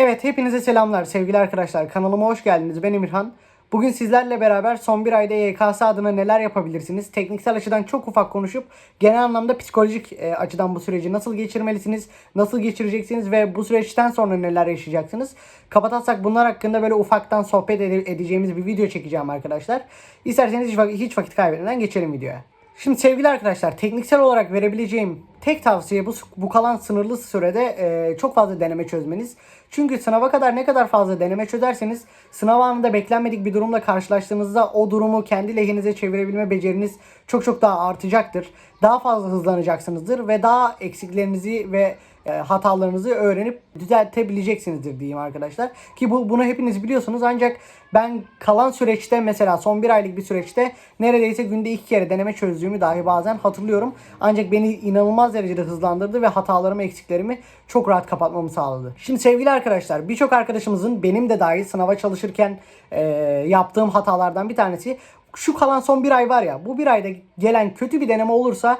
Evet hepinize selamlar sevgili arkadaşlar. Kanalıma hoş geldiniz. Ben Emirhan. Bugün sizlerle beraber son bir ayda YKS adına neler yapabilirsiniz? Tekniksel açıdan çok ufak konuşup genel anlamda psikolojik e, açıdan bu süreci nasıl geçirmelisiniz? Nasıl geçireceksiniz ve bu süreçten sonra neler yaşayacaksınız? Kapatarsak bunlar hakkında böyle ufaktan sohbet ede- edeceğimiz bir video çekeceğim arkadaşlar. İsterseniz hiç, vak- hiç vakit kaybetmeden geçelim videoya. Şimdi sevgili arkadaşlar tekniksel olarak verebileceğim tek tavsiye bu, bu kalan sınırlı sürede e, çok fazla deneme çözmeniz. Çünkü sınava kadar ne kadar fazla deneme çözerseniz sınav anında beklenmedik bir durumla karşılaştığınızda o durumu kendi lehinize çevirebilme beceriniz çok çok daha artacaktır. Daha fazla hızlanacaksınızdır ve daha eksiklerinizi ve hatalarınızı öğrenip düzeltebileceksinizdir diyeyim arkadaşlar. Ki bu bunu hepiniz biliyorsunuz ancak ben kalan süreçte mesela son bir aylık bir süreçte neredeyse günde iki kere deneme çözdüğümü dahi bazen hatırlıyorum. Ancak beni inanılmaz derecede hızlandırdı ve hatalarımı eksiklerimi çok rahat kapatmamı sağladı. Şimdi sevgili arkadaşlar birçok arkadaşımızın benim de dahil sınava çalışırken e, yaptığım hatalardan bir tanesi şu kalan son bir ay var ya bu bir ayda gelen kötü bir deneme olursa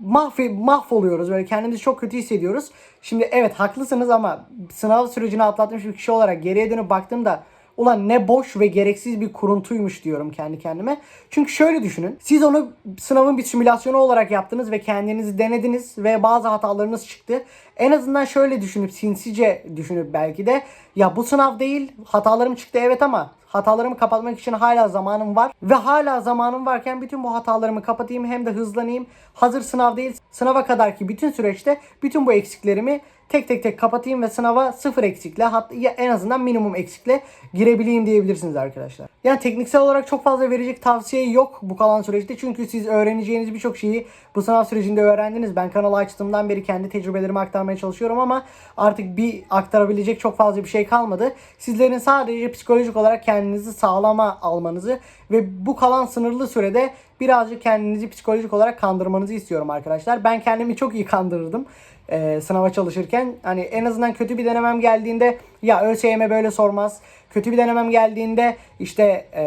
mahvi, mahvoluyoruz. Böyle kendimizi çok kötü hissediyoruz. Şimdi evet haklısınız ama sınav sürecini atlatmış bir kişi olarak geriye dönüp baktığımda ulan ne boş ve gereksiz bir kuruntuymuş diyorum kendi kendime. Çünkü şöyle düşünün. Siz onu sınavın bir simülasyonu olarak yaptınız ve kendinizi denediniz ve bazı hatalarınız çıktı. En azından şöyle düşünüp sinsice düşünüp belki de ya bu sınav değil hatalarım çıktı evet ama hatalarımı kapatmak için hala zamanım var. Ve hala zamanım varken bütün bu hatalarımı kapatayım hem de hızlanayım. Hazır sınav değil sınava kadar ki bütün süreçte bütün bu eksiklerimi tek tek tek kapatayım ve sınava sıfır eksikle hatta en azından minimum eksikle girebileyim diyebilirsiniz arkadaşlar. Yani tekniksel olarak çok fazla verecek tavsiye yok bu kalan süreçte. Çünkü siz öğreneceğiniz birçok şeyi bu sınav sürecinde öğrendiniz. Ben kanalı açtığımdan beri kendi tecrübelerimi aktarmaya çalışıyorum ama artık bir aktarabilecek çok fazla bir şey kalmadı. Sizlerin sadece psikolojik olarak kendinizi sağlama almanızı ve bu kalan sınırlı sürede birazcık kendinizi psikolojik olarak kandırmanızı istiyorum arkadaşlar. Ben kendimi çok iyi kandırırdım e, sınava çalışırken. Hani en azından kötü bir denemem geldiğinde ya ÖSYM böyle sormaz. Kötü bir denemem geldiğinde işte e,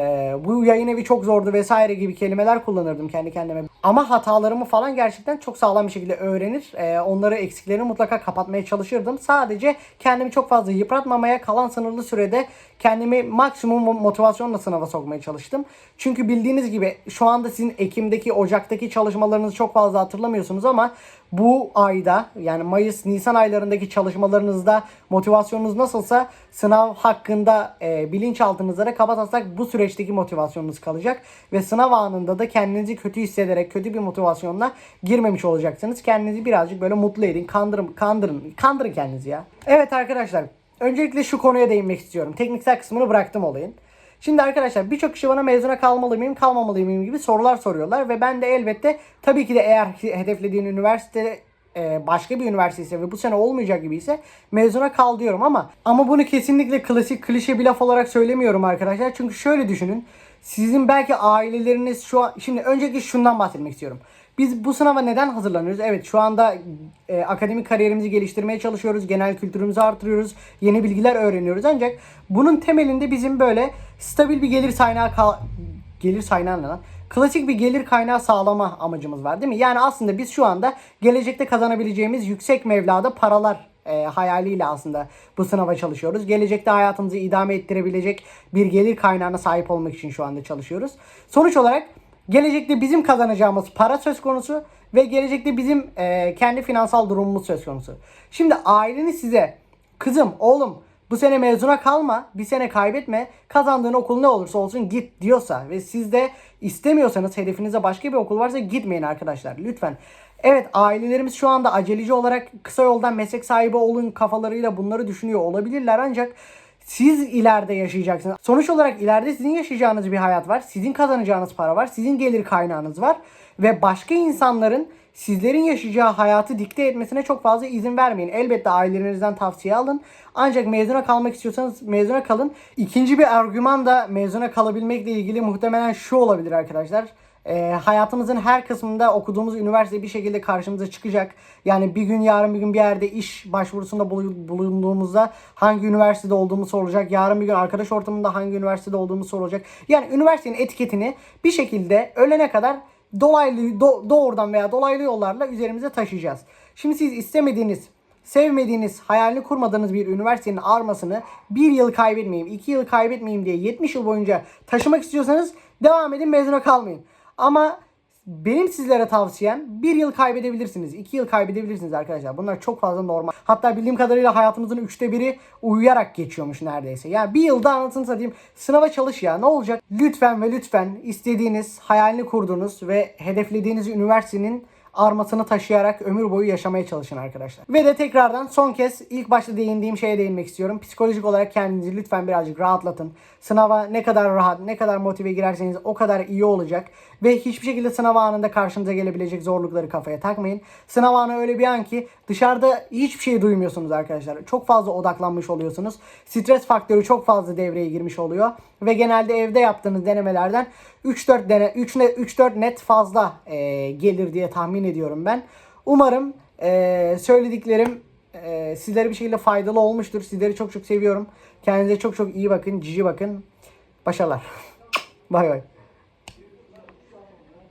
bu yayın evi çok zordu vesaire gibi kelimeler kullanırdım kendi kendime. Ama hatalarımı falan gerçekten çok sağlam bir şekilde öğrenir. E, onları eksiklerini mutlaka kapatmaya çalışırdım. Sadece kendimi çok fazla yıpratmamaya kalan sınırlı sürede kendimi maksimum motivasyonla sınava sokmaya çalıştım. Çünkü bildiğiniz gibi şu anda sizin Ekim'deki, Ocak'taki çalışmalarınızı çok fazla hatırlamıyorsunuz ama bu ayda yani Mayıs, Nisan aylarındaki çalışmalarınızda motivasyonunuz nasılsa sınav hakkında e, bilinçaltınızda da kabataslak bu süreçteki motivasyonunuz kalacak. Ve sınav anında da kendinizi kötü hissederek kötü bir motivasyonla girmemiş olacaksınız. Kendinizi birazcık böyle mutlu edin, kandırın, kandırın, kandırın kendinizi ya. Evet arkadaşlar öncelikle şu konuya değinmek istiyorum. Tekniksel kısmını bıraktım olayın. Şimdi arkadaşlar birçok kişi bana mezuna kalmalı mıyım, kalmamalı mıyım gibi sorular soruyorlar ve ben de elbette tabii ki de eğer hedeflediğin üniversite e, başka bir üniversite ise ve bu sene olmayacak gibi ise mezuna kal diyorum ama ama bunu kesinlikle klasik klişe bir laf olarak söylemiyorum arkadaşlar. Çünkü şöyle düşünün. Sizin belki aileleriniz şu an şimdi öncelikle şundan bahsetmek istiyorum. Biz bu sınava neden hazırlanıyoruz? Evet şu anda e, akademik kariyerimizi geliştirmeye çalışıyoruz. Genel kültürümüzü artırıyoruz. Yeni bilgiler öğreniyoruz. Ancak bunun temelinde bizim böyle stabil bir gelir kaynağı gelir kaynağı lan? Klasik bir gelir kaynağı sağlama amacımız var değil mi? Yani aslında biz şu anda gelecekte kazanabileceğimiz yüksek mevlada paralar e, hayaliyle aslında bu sınava çalışıyoruz. Gelecekte hayatımızı idame ettirebilecek bir gelir kaynağına sahip olmak için şu anda çalışıyoruz. Sonuç olarak gelecekte bizim kazanacağımız para söz konusu ve gelecekte bizim e, kendi finansal durumumuz söz konusu. Şimdi aileniz size kızım, oğlum bu sene mezuna kalma, bir sene kaybetme, kazandığın okul ne olursa olsun git diyorsa ve siz de istemiyorsanız hedefinizde başka bir okul varsa gitmeyin arkadaşlar lütfen. Evet ailelerimiz şu anda aceleci olarak kısa yoldan meslek sahibi olun kafalarıyla bunları düşünüyor olabilirler ancak siz ileride yaşayacaksınız. Sonuç olarak ileride sizin yaşayacağınız bir hayat var. Sizin kazanacağınız para var. Sizin gelir kaynağınız var. Ve başka insanların sizlerin yaşayacağı hayatı dikte etmesine çok fazla izin vermeyin. Elbette ailelerinizden tavsiye alın. Ancak mezuna kalmak istiyorsanız mezuna kalın. İkinci bir argüman da mezuna kalabilmekle ilgili muhtemelen şu olabilir arkadaşlar. Ee, hayatımızın her kısmında okuduğumuz üniversite bir şekilde karşımıza çıkacak. Yani bir gün yarın bir gün bir yerde iş başvurusunda bulu- bulunduğumuzda hangi üniversitede olduğumuz sorulacak. Yarın bir gün arkadaş ortamında hangi üniversitede olduğumuz sorulacak. Yani üniversitenin etiketini bir şekilde ölene kadar dolaylı do- doğrudan veya dolaylı yollarla üzerimize taşıyacağız. Şimdi siz istemediğiniz sevmediğiniz, hayalini kurmadığınız bir üniversitenin armasını bir yıl kaybetmeyeyim, iki yıl kaybetmeyeyim diye 70 yıl boyunca taşımak istiyorsanız devam edin mezuna kalmayın. Ama benim sizlere tavsiyem bir yıl kaybedebilirsiniz. iki yıl kaybedebilirsiniz arkadaşlar. Bunlar çok fazla normal. Hatta bildiğim kadarıyla hayatınızın üçte biri uyuyarak geçiyormuş neredeyse. Yani bir yılda anlatın satayım sınava çalış ya ne olacak? Lütfen ve lütfen istediğiniz, hayalini kurduğunuz ve hedeflediğiniz üniversitenin armasını taşıyarak ömür boyu yaşamaya çalışın arkadaşlar. Ve de tekrardan son kez ilk başta değindiğim şeye değinmek istiyorum. Psikolojik olarak kendinizi lütfen birazcık rahatlatın. Sınava ne kadar rahat, ne kadar motive girerseniz o kadar iyi olacak. Ve hiçbir şekilde sınav anında karşınıza gelebilecek zorlukları kafaya takmayın. Sınav anı öyle bir an ki dışarıda hiçbir şey duymuyorsunuz arkadaşlar. Çok fazla odaklanmış oluyorsunuz. Stres faktörü çok fazla devreye girmiş oluyor. Ve genelde evde yaptığınız denemelerden 3-4 dene 3 net 3-4 net fazla e, gelir diye tahmin ediyorum ben. Umarım e, söylediklerim e, sizlere bir şekilde faydalı olmuştur. Sizleri çok çok seviyorum. Kendinize çok çok iyi bakın. Cici bakın. Başarılar. bay bay.